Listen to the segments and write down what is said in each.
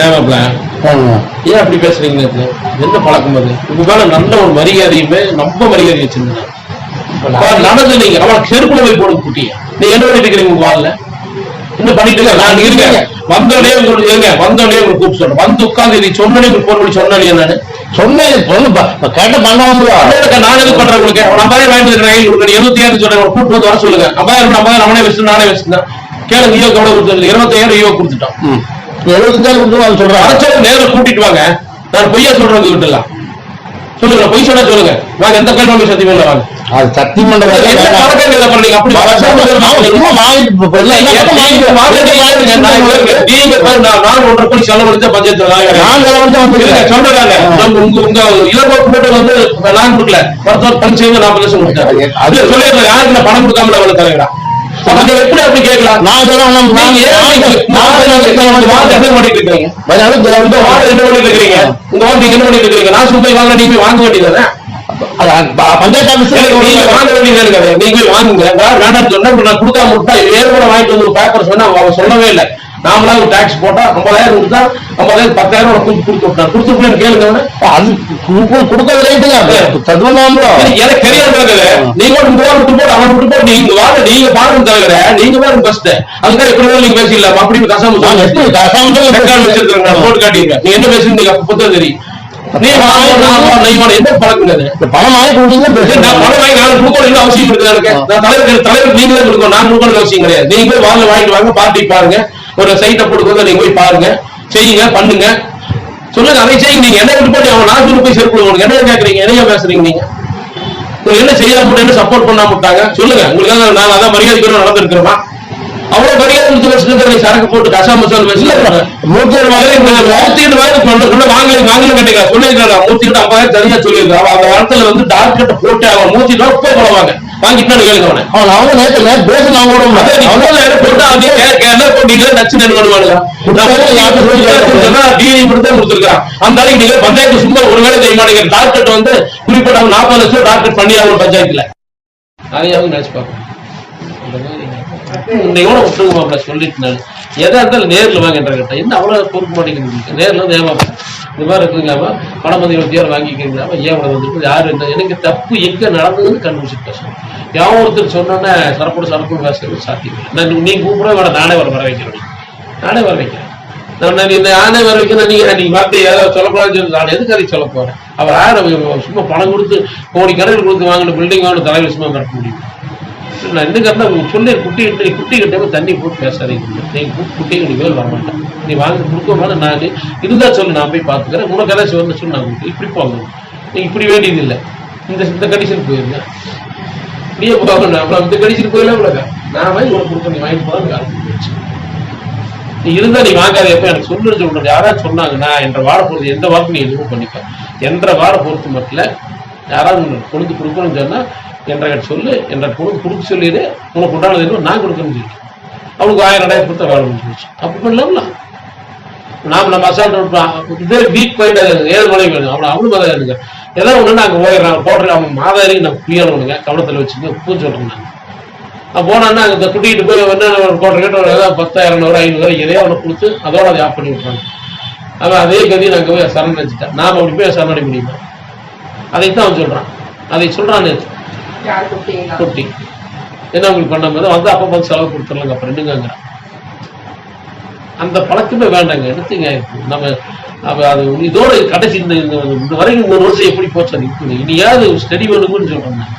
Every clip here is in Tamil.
ஏமாப்ல. ஏன் அப்படி பேசுறீங்க? என்ன பழக்கம் அது? உங்க மேல நல்ல ஒரு மரியாதையுமே ரொம்ப மரியாதை வச்சிருந்தேன் நடந்து நீங்க அவன் செருப்புல போய் போடுங்க குட்டிய. நீங்க என்ன பண்ணிட்டு இருக்கீங்க உங்க வால்ல? என்ன பண்ணிட்டு நான் இருக்கேன். வந்தோடனே உங்களுக்கு இருங்க. வந்தோடனே உங்களுக்கு கூப்பிட்டு சொல்றேன். வந்து உட்கார்ந்து நீ சொன்னே உங்களுக்கு போன் பண்ணி சொன்னேன் என்னன்னு. சொன்னேன். கேட்ட அண்ணனுக்கு நான் எது பண்றேன் உங்களுக்கு ஒரு ஐம்பதாயிரம் வாங்கிட்டு இருக்கிறேன் உங்களுக்கு இருபத்தி ஏழு சொல்றேன். கூட்டு வந்து வர சொல்லுங்க. ஐம்பதாயிரம் ஐம்பதாயிரம் அவனே வச்சு நானே வச்சிருந்தேன். கேளுங்க ஈவோ கவலை கொடுத்தது இருபத்தாயிரம் ஈவோ கொடுத்துட்டோம். எழுபத்தஞ்சாயிரம் கொடுத்து சொல்றேன் அரைச்சவங்க நேரில் கூட்டிட்டு வாங்க. நான் பொய்யா சொல்றேன் கிட்டலாம் சொல்லுங்க பொய் சொன்னா சொல்லுங்க. வாங்க எந்த கேள்வி சத்தியமே இல்லை வாங்க. அது சத்தியம் பரிசீலனை நாற்பது லட்சம் கொடுத்தாரு அது சொல்லிடுறேன். யாருக்கு நான் பணம் கொடுக்காமல அவளை அவங்க எப்படி அப்படி கேட்கலாம்? நான் சொல்றேன் உங்க வார்த்தை என்ன பண்ணிட்டு இருக்கீங்க? நான் சும்மா வாங்க நீங்க போய் வாங்க வேண்டியதானே பஞ்சாயத்து எனக்கு நீங்க ஆபீஸ் வாங்க வேண்டியது இருக்காது நீங்க போய் வாங்குங்க. வேண்டாம்னு சொன்னா நான் கொடுக்காம விட்டா வேறு கூட வாங்கிட்டு வந்து ஒரு பேப்பர் சொன்னா அவன் சொல்லவே இல்லை. நாமளா டாக்ஸ் போட்டா ஐம்பதாயிரம் கொடுத்தா ஐம்பதாயிரம் பத்தாயிரம் கொடுத்து கொடுத்து விட்டான் கொடுத்து விட்டேன்னு கேளுங்க. அது கொடுக்கறது ரைட்டுங்க எனக்கு தெரியாது நீங்க ஒரு மூணு விட்டு போட்டு அவன் விட்டு போட்டு நீங்க வாங்க நீங்க பாருங்க தவிர நீங்க பாருங்க ஃபர்ஸ்ட் அதுக்காக எப்படி நீங்க பேசிடலாம்? அப்படி கசாம கசாம வச்சிருக்காங்க போட்டு காட்டிங்க நீங்க என்ன பேசுறீங்க அப்ப புத்தகம் தெரியும். அவசியம் நீங்களே கிடையாது. நீங்க போய் வாங்க வாங்கிட்டு வாங்க பார்ட்டி பாருங்க. ஒரு சைட்டை போட்டு நீங்க போய் பாருங்க. செய்யுங்க பண்ணுங்க. சொல்லுங்க அதை செய்யுங்க. நீங்க என்ன விட்டு போட்டு அவன் நாட்டு போய் செருப்பு உங்களுக்கு என்ன கேக்குறீங்க? என்ன பேசுறீங்க நீங்க? உங்களுக்கு என்ன செய்யாம போட்டு என்ன சப்போர்ட் பண்ணாம விட்டாங்க? சொல்லுங்க. உங்களுக்கு நான் அதான் மரியாதைக்கு நடந்திருக்கிறோமா அவ்வளவு மரியாதை வச்சுட்டு நீ சரக்கு போட்டு கசா மசால் வச்சு மூர்த்தி மூர்த்திட்டு வாங்கி சொன்ன சொன்ன வாங்கல வாங்கல கேட்டீங்க. சொல்லிருக்காங்க மூர்த்திட்டு ஐம்பதாயிரம் தனியா சொல்லியிருக்காங்க. அந்த இடத்துல வந்து டார்கெட் போட்டு அவன் மூர்த்திட்டு போய் போடுவாங்க வாங்கிட்டு கேளுங்க அவனை. அவன் அவங்க நேற்று நேற்று பேசணும் கூட அதே நீ முதல்ல என்ன போட்டு அதே கே- கே- என்ன போட்டீங்க நச்சு நெல் பண்ணுவானுங்க. டிவி கொடுத்தா கொடுத்துருக்கான் அந்த அளவுக்கு நீங்க பஞ்சாயத்து சும்மா ஒரு வேலை செய்ய மாட்டேங்க டார்கெட் வந்து குறிப்பிட்ட அவன் நாற்பது லட்சம் டார்கெட் பண்ணி அவன் பஞ்சாயத்துல. அதையாவது நினைச்சு சொல்லிட்டு எதாக இருந்தாலும் நேரில் வாங்கின்ற கேட்டேன் என்ன அவ்வளோ பொறுக்க மாட்டேங்கிறீங்க நேரில் வந்து ஏமா இது மாதிரி இருக்குங்காம பணம் வந்து இருபத்தி ஏழு வாங்கிக்கிறீங்களாமா ஏன் இவ்வளவு வந்துருக்கு யார் என்ன எனக்கு தப்பு எங்கே நடந்ததுன்னு கண்டுபிடிச்சிட்டு பேசணும் யாவும் ஒருத்தர் சொன்னோன்னே சரப்போட சரப்பு பேசுறது சாத்தியம் நான் நீ கூப்பிட வேணாம் நானே வர வர வைக்கிறேன். நானே வர வைக்கிறேன். நான் நான் இந்த நானே வர வைக்கிறேன். நீங்க நீங்க வார்த்தை ஏதாவது சொல்லப்படாதுன்னு சொல்லி. நான் எதுக்கு அதை சொல்ல போறேன்? அவர் யாரும் சும்மா பணம் கொடுத்து கோடி கடையில் கொடுத்து வாங்கின பில்டிங் வாங்கின தலைவர் சும்மா மறக்க முடியும். நான் என்ன உங்க சொல்லி குட்டி கிட்ட குட்டி கிட்ட தண்ணி போட்டு பேசாதீங்க. நீங்க கு- குட்டி நீ மேல் வர மாட்டேன். நீ வாங்க கொடுக்கமான மாட்டேன் நான் இருந்தா சொல்லு நான் போய் பார்த்துக்கிறேன். உனக்கு ஏதாச்சும் வரணும் சொல்லு நான் இப்படி போகணும் நீ இப்படி வேண்டியது இல்லை இந்த இந்த கண்டிஷன் போயிருங்க. இப்படியே போகணும் அப்புறம் இந்த கண்டிஷன் போயிடலாம் உலக நான் வாங்கி உனக்கு கொடுக்க நீ வாங்கிட்டு காலத்துக்கு போயிடுச்சு. நீ இருந்தா நீ வாங்காத எப்ப எனக்கு சொல்லுன்னு சொல்றது யாராவது சொன்னாங்கன்னா என்ற வார பொறுத்து எந்த வாரம் நீ எதுவும் பண்ணிக்க என்ற வார பொறுத்து மட்டும் யாராவது கொண்டு கொடுக்கணும்னு சொன்னா என்ற சொல்லு என்ற கொண்டு கொடுக்க சொல்லிடு உனக்கு உண்டானது என்ன நான் கொடுக்கணும்னு சொல்லிட்டு அவனுக்கு ஆயிரம் ரெண்டாயிரம் கொடுத்த வாழ முடிஞ்சிருச்சு அப்படி பண்ணலாம்ல நாம நம்ம அசால்ட் இதே வீக் பாயிண்ட் ஏழு மலை வேணும் அவனை அவனு மதம் இருங்க ஏதாவது ஒண்ணு நாங்க போயிடுறான் போடுற. அவன் மாதாரி நான் புயணுங்க கவனத்துல வச்சுங்க பூ சொல்றேன் நான். நான் போனான்னா அங்க போய் என்ன போடுற கேட்டு ஒரு ஏதாவது பத்தாயிரம் நூறு ஐநூறு எதையோ அவனை கொடுத்து அதோட அதை ஆஃப் பண்ணி விட்றாங்க அவன் அதே கதி நாங்க போய் சரண் நாம் நாம அப்படி போய் சரணடை முடியுமா? அதைத்தான் அவன் சொல்றான். அதை சொல்கிறான் குட்டி. என்ன உங்களுக்கு பண்ண மாதிரி வந்து அப்ப வந்து செலவு கொடுத்துடலாங்க அப்புறம் என்னங்கிறான் அந்த பழக்கமே வேண்டாங்க எடுத்துங்க. நம்ம அப்ப அது இதோட கடைசி இந்த இந்த- வரைக்கும் மூணு வருஷம் எப்படி போச்சு அது இப்போ இனியாவது ஸ்டடி பண்ணுங்கன்னு சொல்றேன் நான்.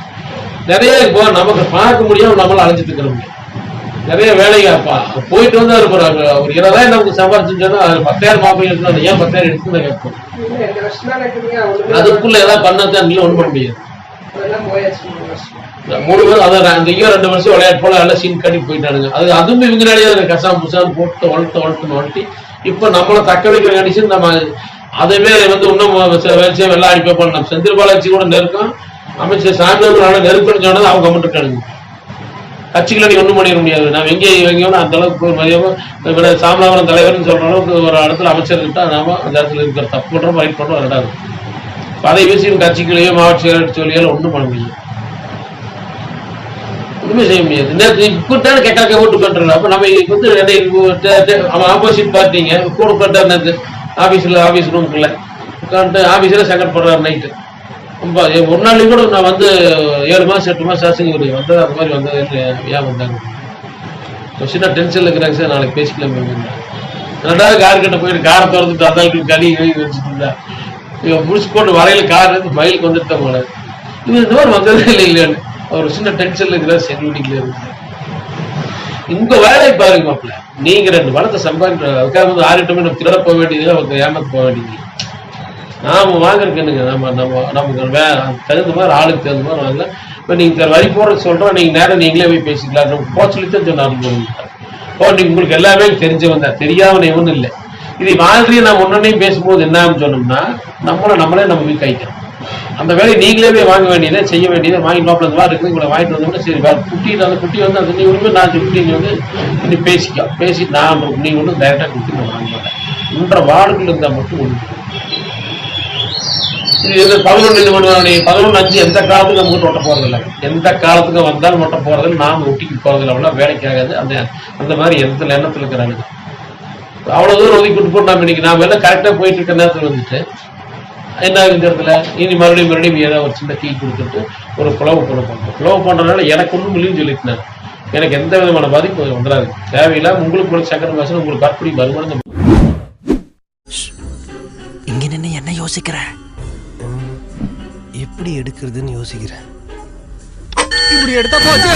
நிறைய இப்போ நமக்கு பார்க்க முடியாம நம்மள அழைச்சிட்டு இருக்கிறோம் நிறைய வேலைங்க அப்பா போயிட்டு வந்து ஒரு ஒரு- இருபதாயிரம் நமக்கு சம்பாரிச்சுன்னு பத்தாயிரம் மாப்பிள்ளை எடுத்து ஏன் பத்தாயிரம் எடுத்து நான் கேட்போம் அதுக்குள்ள ஏதாவது பண்ணாதான் நீ ஒண்ணும் பண்ண முடியாது அதெல்லாம் போயாச்சு மூணு வருஷம். மூணு பேரும் அதான் அந்த ஐயோ ரெண்டு வருஷம் விளையாட்டு போல நல்லா சீன் கட்டி போயிட்டானுங்க. அது அதுவும் இவங்களாலேயே அந்த கசாம் முசா போட்டு வளர்த்து வளர்த்து வளர்த்தி. இப்போ நம்மளை தக்க வைக்கிற கண்டிஷன் நம்ம அதுவே வந்து இன்னும் வச்சு வெள்ள அடிப்பை பண்ணலாம் செந்தில் பாலாஜி கூட நெருக்கம். அமைச்சர் சாமியார் நெருக்கம்னு சொன்னது அவங்க மட்டும் இருக்கானுங்க கட்சிகளை நீ ஒண்ணும் பண்ணிட முடியாது. நான் எங்கே எங்கேயும் அந்த அளவுக்கு ஒரு மதியமும் தலைவர்னு சொல்ற அளவுக்கு ஒரு இடத்துல அமைச்சர் கிட்ட நாம அந்த இடத்துல இருக்கிற தப்பு பண்ணுறோம் ரைட் பண்ணுறோம் ரெண்டாவது அதை வீசி கட்சிகளையோ மாவட்ட செயலாளர் சொல்லியோ பண்ண முடியும் ஒண்ணுமே செய்ய முடியாது. நேற்று இப்படித்தானே கேட்காக்க ஓட்டு பண்றோம் அப்ப நம்ம வந்து அவன் ஆப்போசிட் பார்ட்டிங்க கூட உட்காந்துட்டார் நேற்று ஆபீஸ்ல ஆபீஸ் ரூம்குள்ள உட்காந்துட்டு ஆபீஸ்ல சங்கடப்படுறாரு நைட்டு ரொம்ப ஒரு நாள் கூட நான் வந்து ஏழு மாசம் எட்டு மாசம் ஆச்சுங்க வந்து வந்தது அந்த மாதிரி வந்தது ஏன் வந்தாங்க? ஒரு சின்ன டென்ஷன்ல இருக்கிறாங்க சார். நாளைக்கு பேசிக்கலாம் ரெண்டாவது கார் கிட்ட போயிட்டு காரை திறந்துட்டு அதாளுக்கு களி கழுவி வச்சுட்டு இவன் முடிச்சு போட்டு வரையில கார் இருந்து மயிலுக்கு வந்துட்டு போல. இவன் இந்த மாதிரி வந்ததே இல்லை இல்லையான்னு. அவர் சின்ன டென்ஷன்ல இருக்கிறார் செக்யூரிட்டில இருக்கு உங்க வேலையை பாருங்க மாப்பிள்ள. நீங்க ரெண்டு பணத்தை சம்பாதிக்கிற அதுக்காக வந்து ஆறு நம்ம திருட போக வேண்டியது அவங்க ஏமாத்து போக வேண்டியது நாம வாங்குறதுக்கு நம்ம நம்ம நமக்கு வே தகுந்த மாதிரி ஆளுக்கு தகுந்த மாதிரி வாங்கலாம். இப்போ நீங்க வரி போடுறது சொல்றோம் நீங்க நேரம் நீங்களே போய் பேசிக்கலாம். நம்ம போ சொல்லி தான் உங்களுக்கு எல்லாமே தெரிஞ்சவன் தான். தெரியாதவன் எவனும் இல்லை. இது மாதிரி நான் ஒன்னொன்னையும் பேசும்போது என்னன்னு சொன்னோம்னா நம்மளை நம்மளே நம்ம போய் கைக்கிறோம் அந்த வேலையை நீங்களே போய் வாங்க வேண்டியதை செய்ய வேண்டியதை வாங்கி மாப்பிள்ள இந்த மாதிரி இருக்குது இவ்வளோ வாங்கிட்டு வந்தோம்னா சரி வேறு குட்டி அந்த குட்டி வந்து அந்த நீ ஒன்றுமே நான் குட்டி நீ வந்து நீ பேசிக்கோ. பேசி நான் நீ ஒன்றும் டைரெக்டாக குட்டி நான் வாங்க மாட்டேன். இன்ற வார்டுகள் இருந்தால் மட்டும் ஒன்று இது பதினொன்று இது பண்ணுவாங்க பதினொன்று அஞ்சு எந்த காலத்துக்கும் நம்ம வீட்டு ஒட்ட போறதில்ல. எந்த காலத்துக்கும் வந்தாலும் ஒட்ட போறதில்ல. நாம ஒட்டிக்கு போறதில்ல. அவ்வளோ வேலைக்கு ஆகாது. அந்த அந்த மாதிரி எந்த எண்ணத்துல இருக்கிறாங்க. அவ்வளவு தூரம் ஒதுக்கி விட்டு போட்டு நாம இன்னைக்கு நாம எல்லாம் கரெக்டா போயிட்டு இருக்க நேரத்துல வந்துட்டு என்ன இடத்துல இனி மறுபடியும் மறுபடியும் ஏதாவது ஒரு சின்ன கீ கொடுத்துட்டு ஒரு புலவு பண்ண பண்ணுறோம் புலவு பண்றதுனால எனக்கு ஒன்றும் இல்லைன்னு சொல்லிட்டு எனக்கு எந்த விதமான பாதிப்பு வந்துடாது தேவையில்லாம உங்களுக்கு ஒரு சக்கர மாசம் உங்களுக்கு அப்படி வருமானம் இங்க நின்னு என்ன யோசிக்கிற? எப்படி எடுக்கிறதுன்னு யோசிக்கிறேன். இப்படி எடுத்தா போச்சு?